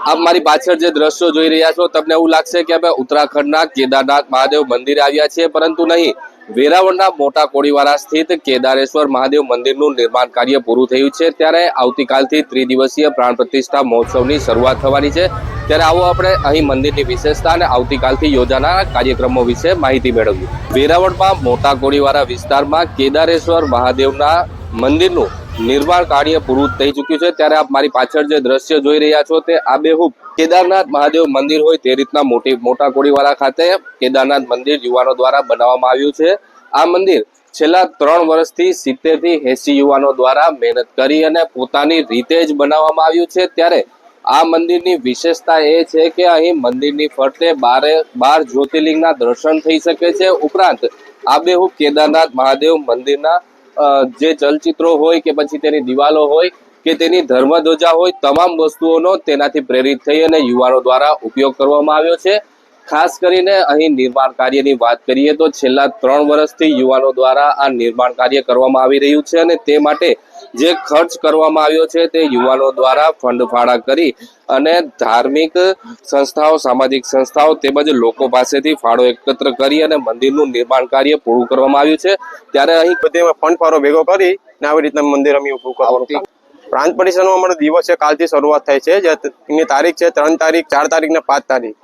આપ મારી પાછળ જે દ્રશ્યો જોઈ રહ્યા છો, તમને એવું લાગશે કે અમે ઉત્તરાખંડના કેદારનાથ મહાદેવ મંદિરે આવ્યા છીએ, પરંતુ નહીં. વેરાવળના મોટા કોળીવાળા સ્થિત કેદારેશ્વર મહાદેવ મંદિરનું નિર્માણ કાર્ય પૂરું થયું છે. ત્યારે આવતીકાલથી ત્રિદિવસીય પ્રાણ પ્રતિષ્ઠા મહોત્સવની શરૂઆત થવાની છે. ત્યારે આવો આપણે અહીં મંદિરની વિશેષતા અને આવતીકાલથી યોજાનાર કાર્યક્રમો વિશે માહિતી મેળવીએ. વેરાવળમાં મોટા કોળીવાળા વિસ્તારમાં કેદારેશ્વર મહાદેવના મંદિરનું નિર્માણ કાર્ય પૂરું થઈ ચૂક્યું છે. ત્યારે આપ મારી પાછળ જે દ્રશ્ય જોઈ રહ્યા છો તે આબેહૂબ કેદારનાથ મહાદેવ મંદિર હોય તે રીતના મોટી, મોટા કોડીવાળા ખાતે કેદારનાથ મંદિર યુવાનો દ્વારા બનાવવામાં આવ્યું છે. આ મંદિર છેલ્લા ત્રણ વર્ષથી સિત્તેરથી એસી યુવાનો દ્વારા મહેનત કરી અને પોતાની રીતે જ બનાવવામાં આવ્યું છે. ત્યારે આ મંદિરની વિશેષતા એ છે કે અહીં મંદિરની ફરતે બારે, બાર જ્યોતિર્લિંગના દર્શન થઈ શકે છે. ઉપરાંત આબેહૂબ કેદારનાથ મહાદેવ મંદિરના જે ચલચિત્રો હોય કે પછી તેની દિવાલો હોય કે તેની ધર્મધ્વજા હોય, તમામ વસ્તુઓનો તેનાથી પ્રેરિત થઈ અને યુવાનો દ્વારા ઉપયોગ કરવામાં આવ્યો છે. ખાસ કરીને અહીં નિર્માણ કાર્યની વાત કરીએ તો છેલ્લા ત્રણ વર્ષથી યુવાનો દ્વારા આ નિર્માણ કાર્ય કરવામાં આવી રહ્યું છે અને તે માટે જે ખર્ચ કરવામાં આવ્યો છે તે યુવાનો દ્વારા ફંડ ફાળા કરી અને ધાર્મિક સંસ્થાઓ સામાજિક સંસ્થાઓ તેમજ લોકો પાસેથી ફાળો એકત્ર કરી અને મંદિરનું નિર્માણ કાર્ય પૂરું કરવામાં આવ્યું છે. ત્યારે અહીં બધી ફંડ ફાળો ભેગો કરી ને આવી રીતના મંદિર અમે ઊભું કરવાનું પ્રાંત પરિષદનો અમારો દિવસ છે કાલથી શરૂઆત થાય છે. જે તારીખ છે ત્રણ તારીખ ચાર તારીખ ને પાંચ તારીખ.